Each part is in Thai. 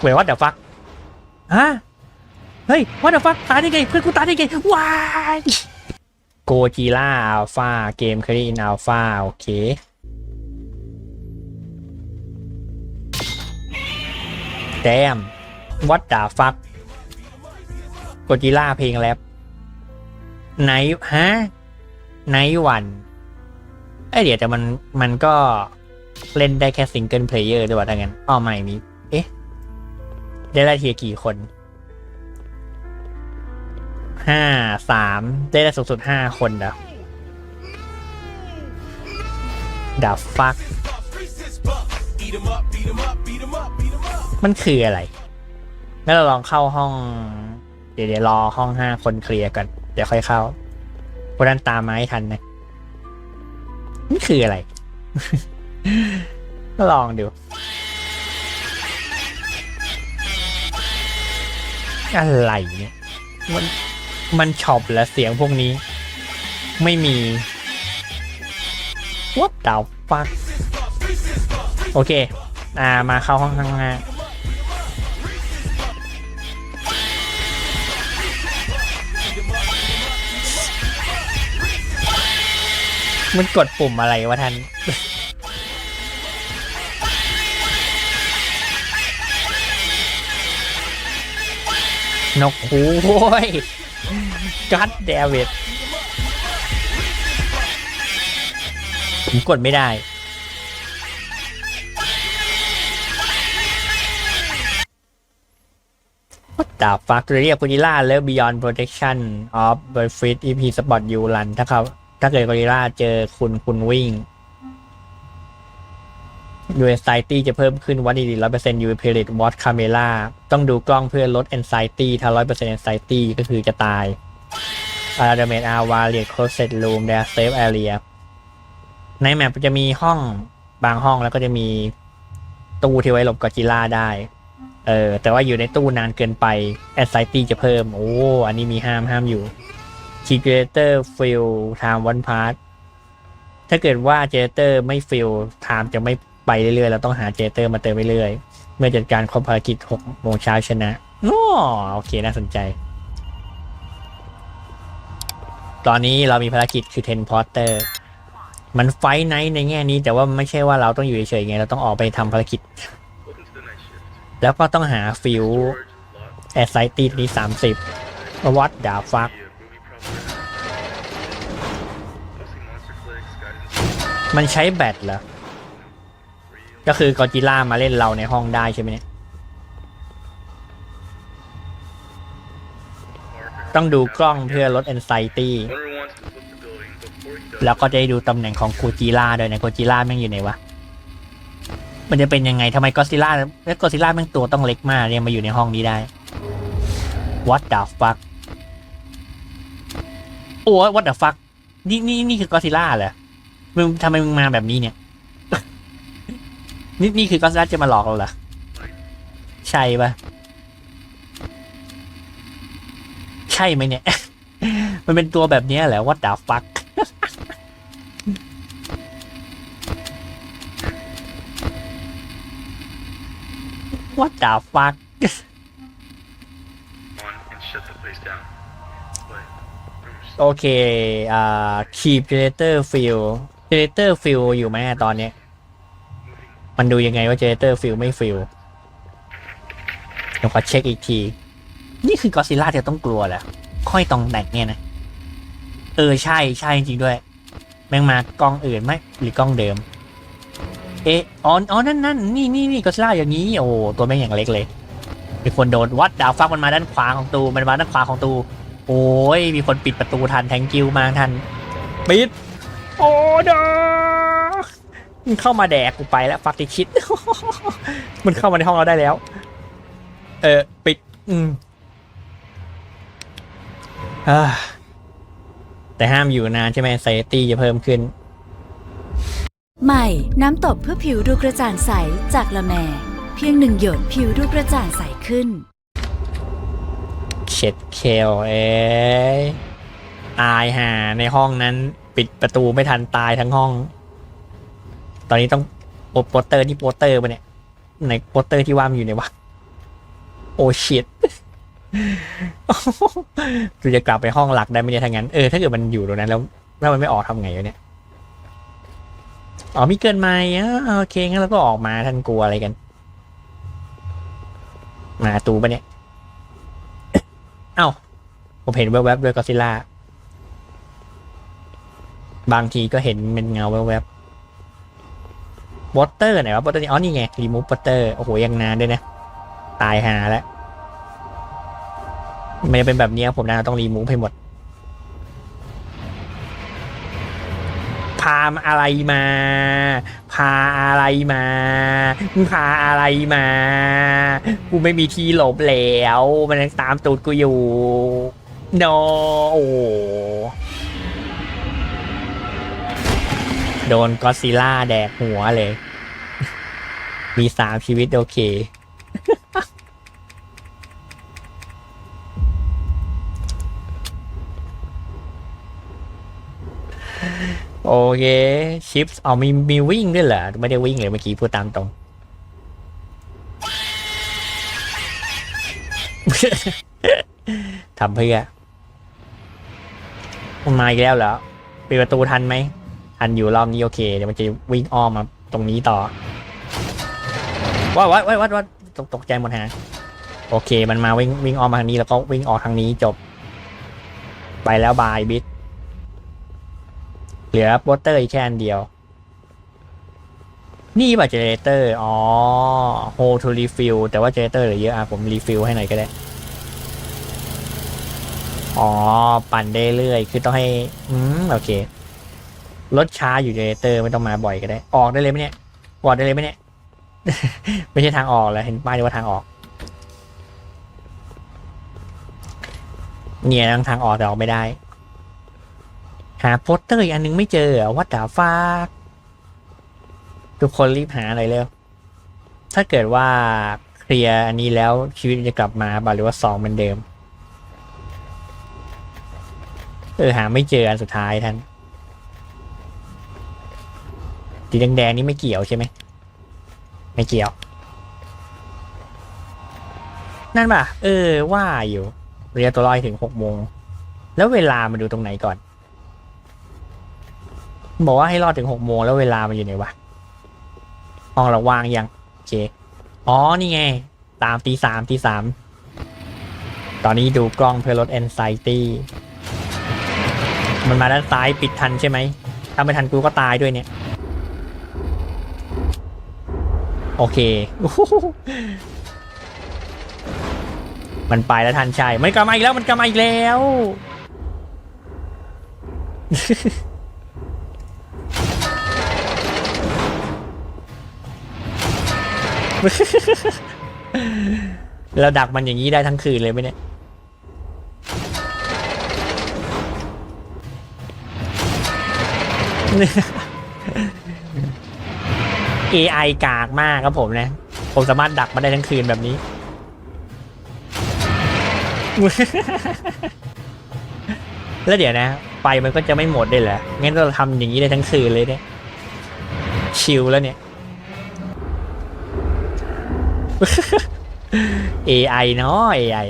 เว้ยวัดเดอะฟักฮะเฮ้ยวัดเดอะฟักตายได้ไงเพื่อนกูตายได้ไงว้ายโกจีล่าอัลฟาเกมคารีนอัลฟาโอเคแดมวัดดาฟักโกจิล่าเพลงแรปไหนฮะไนวันไอยเดี๋ยวแต่มันมันก็เล่นได้แค่ซิงเกิลเพลเยอร์ด้วยว่าถ้างั้นอ้อไม่มีเอ๊ะ ได้ละเทียกี่คนห้าสามได้ได้สูงสุดห้าคนเด้อดาฟัก มันคืออะไรงั้นเราลองเข้าห้อง เดี๋ยวเดี๋ยวรอห้องห้าคนเคลียร์กัน เดี๋ยวค่อยเข้าเพราะนั้นตามมาให้ทันนะนี่คืออะไร ก็ลองดู อะไรเนี่ยมันมันช็อปแล้วเสียงพวกนี้ ไม่มี What the fuck โอเค อ่ามาเข้าห้องข้างหน้ามันกดปุ่มอะไรวะท่าน นกหูโว้ยกัดเดวิดผมกดไม่ได้ดาบฟักเรียกกูจิล่าแล้ว Beyond Protection of b i r f i t EP Spot You Run ถ้าเขาถ้าเกิดกูจิล่าเจอคุณคุณวิ่ง u a n x i e t y จะเพิ่มขึ้นวันดีร้อยเปอร์เซ็นต์ U Period Watch Camera ต้องดูกล้องเพื่อลด Anxiety ถ้าร้อยเปอร์เซ็นต์ Anxiety ก็คือจะตาย a l a m e t a w a r i a Closet Room Their Safe Area ในแมปจะมีห้องบางห้องแล้วก็จะมีตู้ที่ไว้หลบกอจิล่าได้ เออ แต่ว่าอยู่ในตู้นานเกินไป Anxiety จะเพิ่ม โอ้ อันนี้มีห้ามห้ามอยู่ Generator Fill Time One Part ถ้าเกิดว่า Generator ไม่ Fill Time จะไม่ ไปเรื่อยๆ เราต้องหา Generator มาเติมไปเรื่อยๆ เมื่อจัดการครบภารกิจ6โมงเช้าชนะอ๋อโอเคน่าสนใจ ตอนนี้เรามีภารกิจคือ10 Porter มันไฟไนท์ในแง่นี้ แต่ว่าไม่ใช่ว่าเราต้องอยู่เฉยๆไง เราต้องออกไปทำภารกิจ แล้วก็ต้องหาฟิวแอสไซตีนี้สามสิบวัดดาฟักมันใช้แบตเหรอ ก็คือกอจิล่ามาเล่นเราในห้องได้ใช่ไหมเนี่ย ต้องดูกล้องเพื่อลดแอนไซตี้ แล้วก็จะได้ดูตำแหน่งของกูจิล่าด้วยนะกูจิล่าแม่งอยู่ไหนวะ มันจะเป็นยังไงทำไมก็ซิล่าแล้วก็ซิล่าแม่งตัวต้องเล็กมากเนี่ยมาอยู่ในห้องนี้ได้ What the fuck โอ้ What the fuck นี่นี่นี่คือกอซิล่าเหรอมึงทำไมมึงมาแบบนี้เนี่ย นี่นี่คือกอสซัสจะมาหลอกเราเหรอ ใช่ปะใช่ไหมเนี่ย มันเป็นตัวแบบนี้แหละว่าดาฟักว่าดาฟักโอเค อ่าคีเพเตอร์ฟิลเพเตอร์ฟิลอยู่ไหมตอนเนี้ย มันดูยังไงว่า generator fill ไม่ fill เดี๋ยวขอเช็คอีกที นี่คือกอซิล่าจะต้องกลัวแหละค่อยตองแต่งเนี่ยนะ เออใช่ใช่จริงด้วย แม่งมากล้องอื่นไหมหรือกล้องเดิม เอะอ๋ออ๋อนั่นนั่นนี่นี่นี่กอซิล่าอย่างนี้ โอ้ตัวแม่งอย่างเล็กเลย มีคนโดนวัดดาวฟักมันมาด้านขวาของตูมันมาด้านขวาของตู โอ้ยมีคนปิดประตูทันแทงกิวมาทันปิดโอ้ดา มันเข้ามาแดกกูไปแล้วฟักติชิด มันเข้ามาในห้องเราได้แล้ว เออปิด อืมอ่าแต่ห้ามอยู่นานใช่ไหมไซตี้จะเพิ่มขึ้น ใหม่ น้ำตบเพื่อผิวดูกระจ่างใสจากละแม เพียงหนึ่งหยดผิวดูกระจ่างใสขึ้น เช็ดเคลเอ้ยตายห่าในห้องนั้น ปิดประตูไม่ทันตายทั้งห้อง ตอนนี้ต้องโปโปสเตอร์นี่โปสเตอร์ปะเนี่ยไหนโปสเตอร์ที่ว่ามันอยู่ไหนวะโอชิตกูจะกลับไปห้องหลักได้ไหมเนี่ยถ้างนั้นเออถ้าเกิดมันอยู่ตรงนั้นแล้วถ้ามันไม่ออกทำไงวะเนี่ยอ๋อมีเกินไหมอะโอเคงั้นเราก็ออกมาท่านกลัวอะไรกัน มาตูปะเนี่ยเอ้าผมเห็นแวบๆด้วยก็ซิล่าบางทีก็เห็นเป็นเงาแวบๆ วอเตอร์ไหนวะวอเตอร์อ๋อนี่ไงรีมูฟวอเตอร์โอ้โหยังนานด้วยนะ ตายหาแล้วมันจะเป็นแบบนี้ผมนะต้องรีมูฟให้หมด พาอะไรมา พาอะไรมาพาอะไรมา กูไม่มีที่หลบแล้ว มันยังตามตูดกูอยู่ โนโอ้ โดนก็ซิล่าแดกหัวเลย มีสามชีวิตโอเค โอเค ชิปส์เอามีมีวิ่งด้วยเหรอ ไม่ได้วิ่งเลยเมื่อกี้พูดตามตรง ทำเพื่อมาอีกแล้วเหรอปิดประตูทันไหม ทันอยู่รอบนี้โอเค เดี๋ยวมันจะวิ่งอ้อมมาตรงนี้ต่อว้าวว้าวว้าวว้าวตกตกใจหมดฮะโอเค มันมาวิ่งวิ่งอ้อมมาทางนี้แล้วก็วิ่งออกทางนี้จบ ไปแล้วบายบิดเหลือโปสเตอร์อีกแค่อันเดียว นี่ป่ะเจเนเตอร์ อ๋อ hold to refill แต่ว่าเจเนเรเตอร์เหลือเยอะอะผมรีฟิลให้หน่อยก็ได้ อ๋อ ปั่นได้เรื่อย คือต้องให้ อืม โอเค รถช้าอยู่เจเนเตอร์ไม่ต้องมาบ่อยก็ได้ ออกได้เลยไหมเนี่ยออกได้เลยไหมเนี่ย ไม่ใช่ทางออกแล้วเห็นป้ายว่าทางออก เนี่ยทางทางออกแต่ออกไม่ได้ หาโปสเตอร์อีกอันนึงไม่เจอวัดดาฟากทุกคนรีบหาหน่อยเร็ว ถ้าเกิดว่าเคลียร์อันนี้แล้วชีวิตจะกลับมาบ่าหรือว่าสองเหมือนเดิม เออหาไม่เจออันสุดท้ายท่าน สีแดงๆนี่ไม่เกี่ยวใช่ไหมไม่เกี่ยว นั่นป่ะ เออ ว่าอยู่ เรียตัวลอยถึงหกโมง แล้วเวลามาดูตรงไหนก่อน บอกว่าให้รอดถึงหกโมงแล้วเวลามันอยู่ไหนวะห้องเราว่างยัง โอเค อ๋อ นี่ไง ตามตีสามตีสาม ตอนนี้ดูกล้องเพื่อลดแอนไซตี้ มันมาด้านซ้ายปิดทันใช่ไหมถ้าไม่ทันกูก็ตายด้วยเนี่ย โอเค มันไปแล้วทันใช่มันกลับมาอีกแล้วมันกลับมาอีกแล้ว เราดักมันอย่างนี้ได้ทั้งคืนเลยไหมเนี่ย AI กากมากครับผมนะ ผมสามารถดักมันได้ทั้งคืนแบบนี้ แล้วเดี๋ยวนะ ไฟมันก็จะไม่หมดได้เหรองั้นเราทำอย่างนี้ได้ทั้งคืนเลยเนี่ยชิลแล้วเนี่ย AI เนาะ AI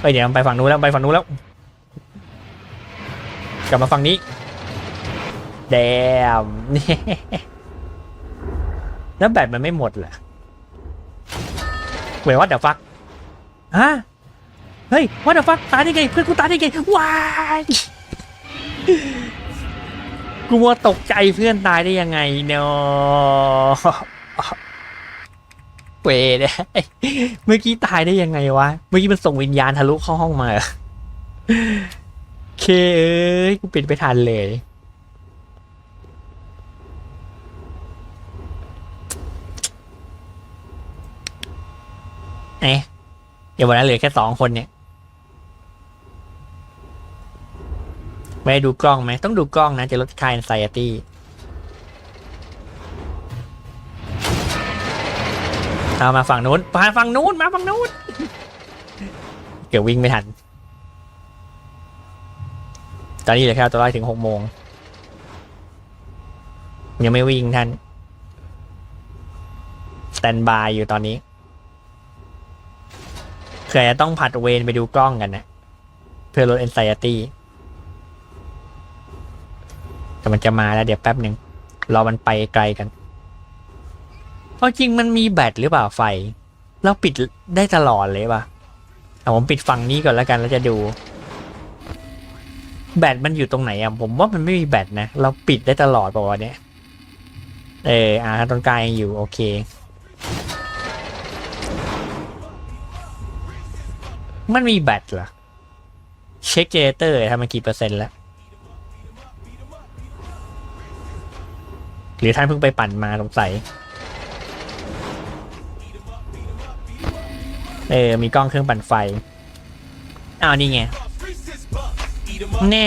เฮ้ยเดี๋ยวไปฝั่งนู้นแล้วไปฝั่งนู้นแล้ว กลับมาฝั่งนี้ แดมนี่แล้วแบตมันไม่หมดเหรอเว้ยว่าเดี๋ยวฟักฮะเฮ้ยว่าเดี๋ยวฟักตายได้ไงเพื่อนกูตายได้ไงว้ายกูมัวตกใจเพื่อนตายได้ยังไงเนาะเวเนี่ยเมื่อกี้ตายได้ยังไงวะ เมื่อกี้มันส่งวิญญาณทะลุเข้าห้องมาเหรอเคเอ้ยกูปิดไปทันเลย เอ๊ะเดี๋ยววันนั้นเหลือแค่สองคนเนี่ยไม่ได้ดูกล้องไหมต้องดูกล้องนะจะลดคา anxiety เอามาฝั่งนู้นมาฝั่งนู้นมาฝั่งนู้นเกือบวิ่งไม่ทัน ตอนนี้เหลือแค่ตัวร้อยถึงหกโมง ยังไม่วิ่งท่านสแตนบายอยู่ตอนนี้ เผื่อจะต้องผัดเวรไปดูกล้องกันนะ เพื่อลด anxiety แต่มันจะมาแล้วเดี๋ยวแป๊บหนึ่งรอมันไปไกลกันเพราะจริงมันมีแบตหรือเปล่าไฟ เราปิดได้ตลอดเลยป่ะเอาผมปิดฝั่งนี้ก่อนแล้วกันแล้วจะดู แบตมันอยู่ตรงไหนอะผมว่ามันไม่มีแบตนะ เราปิดได้ตลอดป่าวะเนี่ยเอออ่าตรงกลางยังอยู่โอเค มันมีแบตเหรอ เช็คเจเนเตอร์ทำมากี่เปอร์เซ็นต์แล้ว หรือท่านเพิ่งไปปั่นมาสงสัย เออ มีกล้องเครื่องปั่นไฟ อ้าว นี่ไง แน่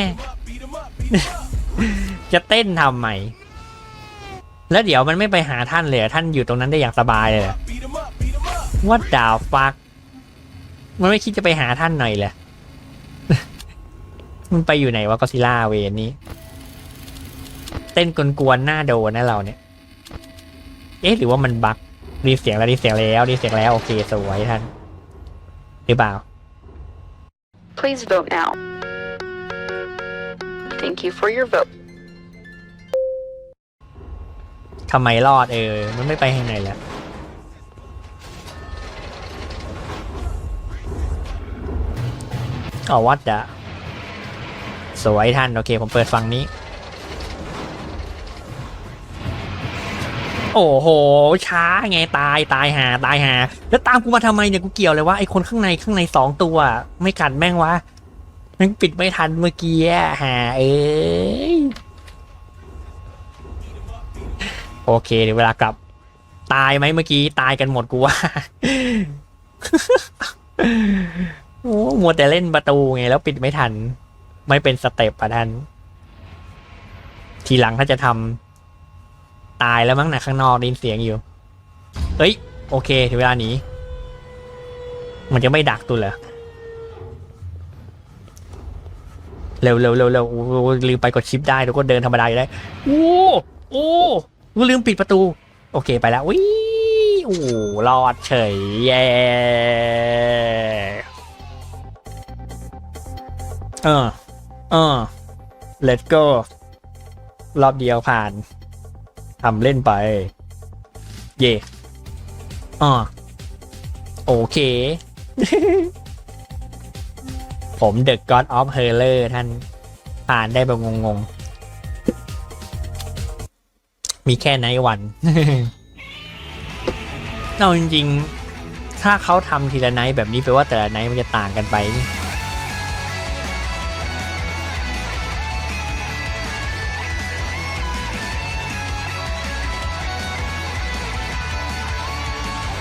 จะเต้นทำใหม่แล้วเดี๋ยวมันไม่ไปหาท่านเลยเหรอท่านอยู่ตรงนั้นได้อย่างสบายเลยเหรอว่าดาวฟัก มันไม่คิดจะไปหาท่านหน่อยเลยมันไปอยู่ไหนวะก็ซิล่าเวนนี้ เต้นกวนๆหน้าโดนนะเราเนี่ย เอ๊ะหรือว่ามันบั๊กรีเสียงแล้วรีเสียงแล้วรีเสียงแล้วโอเคสวยท่าน หรือเปล่า Please vote now. Thank you for your vote. ทำไมรอดเออ มันไม่ไปทางไหนแล้ว อ๋อวัดอะสวยท่าน โอเค ผมเปิดฟังนี้ โอ้โห ช้าไงตายตายหาตายหา แล้วตามกูมาทำไมเนี่ยกูเกี่ยวเลยว่าไอคนข้างในข้างในสองตัว ไม่กัดแม่งวะแม่งปิดไม่ทันเมื่อกี้หาเอ้ยโอเคเดี๋ยวเวลากลับ ตายไหมเมื่อกี้ตายกันหมดกูว่า มัวแต่เล่นประตูไงแล้วปิดไม่ทัน ไม่เป็นสเต็ปอะท่าน ทีหลังถ้าจะทำตายแล้วมั้งนะข้างนอกได้ยินเสียงอยู่ เฮ้ย โอเคถึงเวลานี้ มันจะไม่ดักตัวเหรอเร็วเร็วเร็วเร็วลืมไปกดชิปได้แล้วก็เดินธรรมดาอยู่ได้ โอ้โอ้ลืมปิดประตู โอเคไปแล้ววิโอ้รอดเฉย เย้ เออ เออ let's go รอบเดียวผ่านทำเล่นไป เย่อ่าโอเค ผม The God of h e r l e r ท่านผ่านได้แบบงงๆ มีแค่ไนวันเอาจริงๆ ถ้าเขาทำทีละไนท์แบบนี้แปลว่าแต่ละไนท์มันจะต่างกันไปนี่